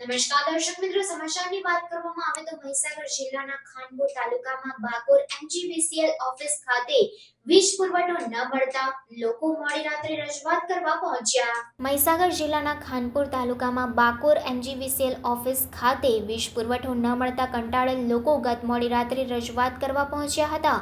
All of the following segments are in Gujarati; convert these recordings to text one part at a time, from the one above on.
નમસ્કાર દર્શક મિત્રો, સમાચારની વાત કરવામાં આવે તો મહીસાગર જિલ્લાના ખાનપુર તાલુકામાં બાકોર એમજીવીસીએલ ઓફિસ ખાતે વીજ પુરવઠો ન મળતા લોકો મોડી રાત્રે રજૂઆત કરવા પહોંચ્યા. મહીસાગર જિલ્લાના ખાનપુર તાલુકામાં બાકોર એમજીવીસીએલ ઓફિસ ખાતે વીજ પુરવઠો ન મળતા કંટાળેલ લોકો ગત મોડી રાત્રે રજૂઆત કરવા પહોંચ્યા હતા.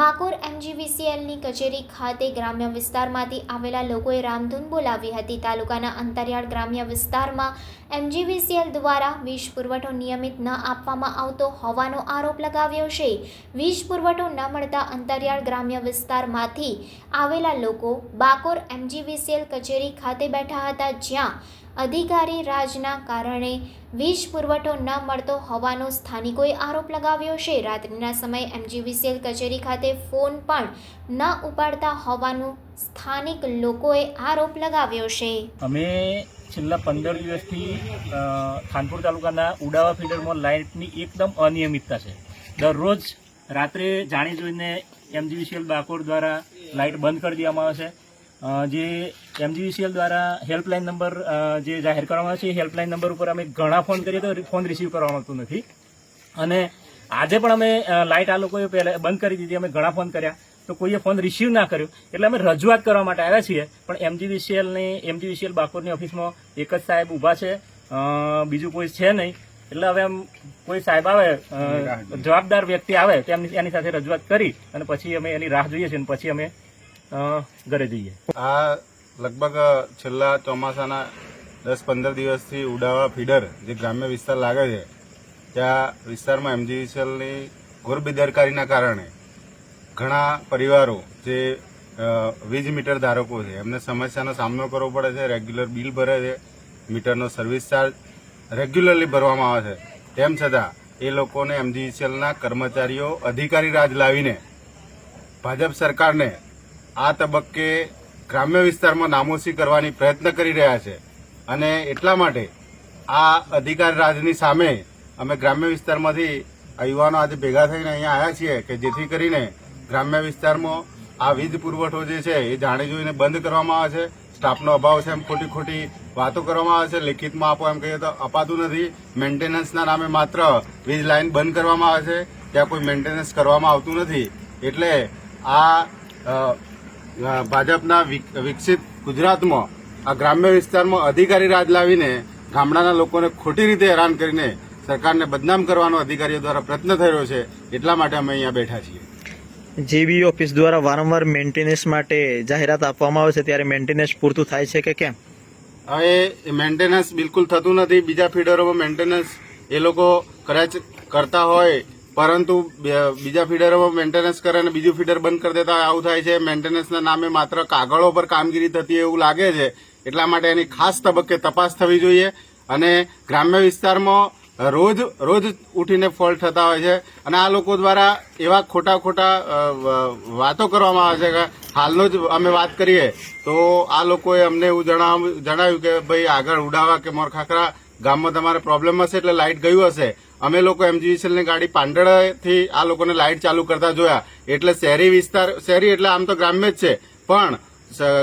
બાકોર એમજીવીસીએલની કચેરી ખાતે ગ્રામ્ય વિસ્તારમાંથી આવેલા લોકોએ રામધૂન બોલાવી હતી. તાલુકાના અંતરિયાળ ગ્રામ્ય વિસ્તારમાં એમજીવીસીએલ દ્વારા વીજ પુરવઠો નિયમિત ન આપવામાં આવતો હોવાનો આરોપ લગાવ્યો છે. વીજ પુરવઠો ન મળતા અંતરિયાળ ગ્રામ્ય વિસ્તારમાંથી આવેલા લોકો બાકોર એમજીવીસીએલ કચેરી ખાતે બેઠા હતા જ્યાં અધિકારી રાજના કારણે વીજ પુરવઠો ન મળતો હોવાનો સ્થાનિકોએ આરોપ લગાવ્યો છે. રાત્રિના સમયે એમજીવીસીએલ કચેરી ખાતે ફોન પણ ન ઉપાડતા હોવાનું સ્થાનિક લોકોએ આરોપ લગાવ્યો છે. અમે છેલ્લા પંદર દિવસથી ખાનપુર તાલુકાના ઉડાવા ફીડરમાં લાઇટની એકદમ અનિયમિતતા છે. દરરોજ રાત્રે જાણી જોઈને એમજીવીસીએલ બાકોર દ્વારા લાઇટ બંધ કરી દેવામાં આવે છે. જે એમજીવીસીએલ દ્વારા હેલ્પલાઇન નંબર જે જાહેર કરવામાં આવે છે, એ હેલ્પલાઇન નંબર ઉપર અમે ઘણા ફોન કરીએ તો ફોન રિસીવ કરવામાં આવતો નથી. અને આજે પણ અમે લાઇટ આ લોકોએ પહેલાં બંધ કરી દીધી, અમે ઘણા ફોન કર્યા. તો કોઈએ ફોન રિસીવ ના કર્યો. એટલે અમે રજૂઆત કરવા માટે આવ્યા છીએ. પણ એમજીવીસીએલની એમજીવીસીએલ બાકોરની ઓફિસમાં એક જ સાહેબ ઊભા છે. બીજું કોઈ છે નહીં. એટલે હવે એમ કોઈ સાહેબ આવે જવાબદાર વ્યક્તિ આવે તેમની એની સાથે રજૂઆત કરી અને પછી અમે એની રાહ જોઈએ છીએ અને પછી અમે ઘરે જઈએ. આ લગભગ છેલ્લા ચોમાસાના દસ પંદર દિવસથી ઉડાવા ફીડર જે ગ્રામ્ય વિસ્તાર લાગે છે ત્યાં વિસ્તારમાં એમજીવીસીએલની ઘોર બેદરકારીના કારણે ઘણા પરિવારો જે વીજ મીટર ધારકો છે એમને સમસ્યાનો સામનો કરવો પડે છે રેગ્યુલર બિલ ભરે છે મીટરનો સર્વિસ ચાર્જ રેગ્યુલરલી ભરવામાં આવે છે. તેમ છતાં, એ લોકોને એમજીવીસીએલના કર્મચારીઓ, અધિકારી રાજ લાવીને ભાજપ સરકારને આ તબક્કે ગ્રામ્ય વિસ્તારમાં નામોશી કરવાની પ્રયત્ન કરી રહ્યા છે. અને એટલા માટે આ અધિકાર રાજની સામે અમે ગ્રામ્ય વિસ્તારમાંથી આ યુવાનો આજે ભેગા થઈને અહીંયા આવ્યા છીએ કે જેથી કરીને ગ્રામ્ય વિસ્તારમાં આ વીજ પુરવઠો જે છે એ જાણી જોઈને બંધ કરવામાં આવે છે. સ્ટાફનો અભાવ છે એમ ખોટી ખોટી વાતો કરવામાં આવે છે. લેખિતમાં આપો એમ કહીએ તો અપાતું નથી. મેન્ટેનન્સના નામે માત્ર વીજ લાઇન બંધ કરવામાં આવે છે. ત્યાં કોઈ મેન્ટેનન્સ કરવામાં આવતું નથી. એટલે આ ભાજપના વિક- વિકસિત ગુજરાતમાં, આ ગ્રામ્ય વિસ્તારમાં અધિકારી રાજ લાવીને ગામડાના લોકોને ખોટી રીતે હેરાન કરીને સરકારને બદનામ કરવાનો અધિકારીઓ દ્વારા પ્રયત્ન રહ્યો છે. એટલા માટે અમે અહીંયા બેઠા છીએ. જેબી ઓફિસ દ્વારા વારંવાર મેન્ટેનન્સ માટે જાહેરાત આપવામાં આવે છે, ત્યારે મેન્ટેનન્સ પૂરતું થાય છે કે કેમ? હવે મેન્ટેનન્સ બિલકુલ થતું નથી. બીજા ફીડરોમાં મેન્ટેનન્સ એ લોકો કદાચ કરતા હોય, પરંતુ બે- બીજા ફીડરોમાં મેન્ટેનન્સ કરે અને બીજું ફીડર બંધ કરી દેતા આવું થાય છે. મેન્ટેનન્સના નામે માત્ર કાગળો પર કામગીરી થતી એવું લાગે છે. એટલા માટે એની ખાસ તબક્કે તપાસ થવી જોઈએ અને ગ્રામ્ય વિસ્તારમાં રોજ રોજ ઉઠીને ફોલ્ટ થતા હોય છે. અને આ લોકો દ્વારા એવા ખોટા ખોટા વાતો કરવામાં આવે છે કે હાલનો જ અમે વાત કરીએ, તો આ લોકોએ અમને એવું જણાવ- જણાવ્યું કે ભાઈ આગળ ઉડાવા કે મોરખાખરા ગામમાં તમારે પ્રોબ્લેમ હશે એટલે લાઇટ ગયું હશે. અમે લોકો એમજીવીસીએલની ગાડી પાંડળથી આ લોકોને લાઇટ ચાલુ કરતા જોયા. એટલે શહેરી વિસ્તાર, શહેરી એટલે આમ તો ગ્રામ્ય જ છે. પણ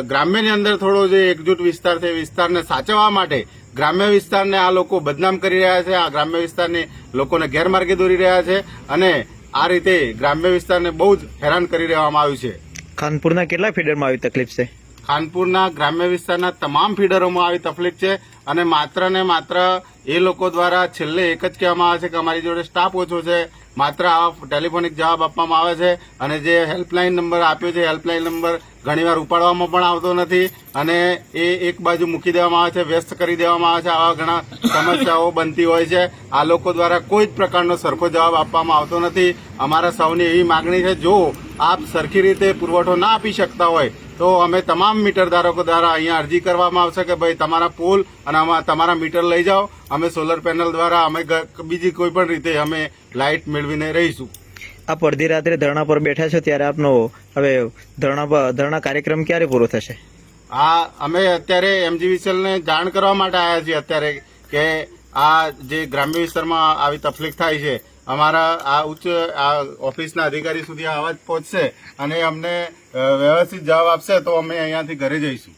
ગ્રામ્યની અંદર થોડો જે એકજૂટ વિસ્તાર છે, વિસ્તારને સાચવવા માટે ગ્રામ્ય વિસ્તારને આ લોકો બદનામ કરી રહ્યા છે આ ગ્રામ્ય વિસ્તારને લોકોને ગેરમાર્ગે દોરી રહ્યા છે અને આ રીતે ગ્રામ્ય વિસ્તારને બહુ જ હેરાન કરી દેવામાં આવ્યું છે. ખાનપુરના કેટલા ફીડરમાં આવી તકલીફ છે? ખાનપુરના ગ્રામ્ય વિસ્તારના તમામ ફીડરોમાં આવી તકલીફ છે. અને માત્ર ને માત્ર એ લોકો દ્વારા છેલ્લે એક જ કહેવામાં આવે છે કે અમારી જોડે સ્ટાફ ઓછો છે. માત્ર આવા ટેલિફોનિક જવાબ આપવામાં આવે છે અને જે હેલ્પલાઇન નંબર આપ્યો છે હેલ્પલાઇન નંબર ઘણીવાર ઉપાડવામાં પણ આવતો નથી અને એ એક બાજુ મૂકી દેવામાં આવે છે, વ્યસ્ત કરી દેવામાં આવે છે. આવા ઘણા સમસ્યાઓ બનતી હોય છે. આ લોકો દ્વારા કોઈ જ પ્રકારનો સરખો જવાબ આપવામાં આવતો નથી. અમારા સૌની એવી માગણી છે, જો આપ સરખી રીતે પુરવઠો ના આપી શકતા હોય તો અમે તમામ મીટર ધારકો દ્વારા અહીંયા અરજી કરવામાં આવશે કે ભાઈ તમારા પુલ અને આમાં તમારા મીટર લઈ જાઓ. અમે સોલર પેનલ દ્વારા અમે બીજી કોઈ પણ રીતે અમે લાઇટ મેળવીને રહીશું. આપ અડધી રાત્રે ધરણા પર બેઠા છો ત્યારે આપનો હવે ધરણા પર- ધરણા કાર્યક્રમ ક્યારે પૂરો થશે? આ અમે અત્યારે એમજીવીસીએલ ને જાણ કરવા માટે આવ્યા છીએ અત્યારે કે આ જે ગ્રામ્ય વિસ્તારમાં આવી તકલીફ થાય છે અમારા આ ઉચ્ચ, આ ઓફિસના અધિકારી સુધી આ અવાજ પહોંચશે અને અમને વ્યવસ્થિત જવાબ આપશે તો અમે અહીંયાથી ઘરે જઈશું.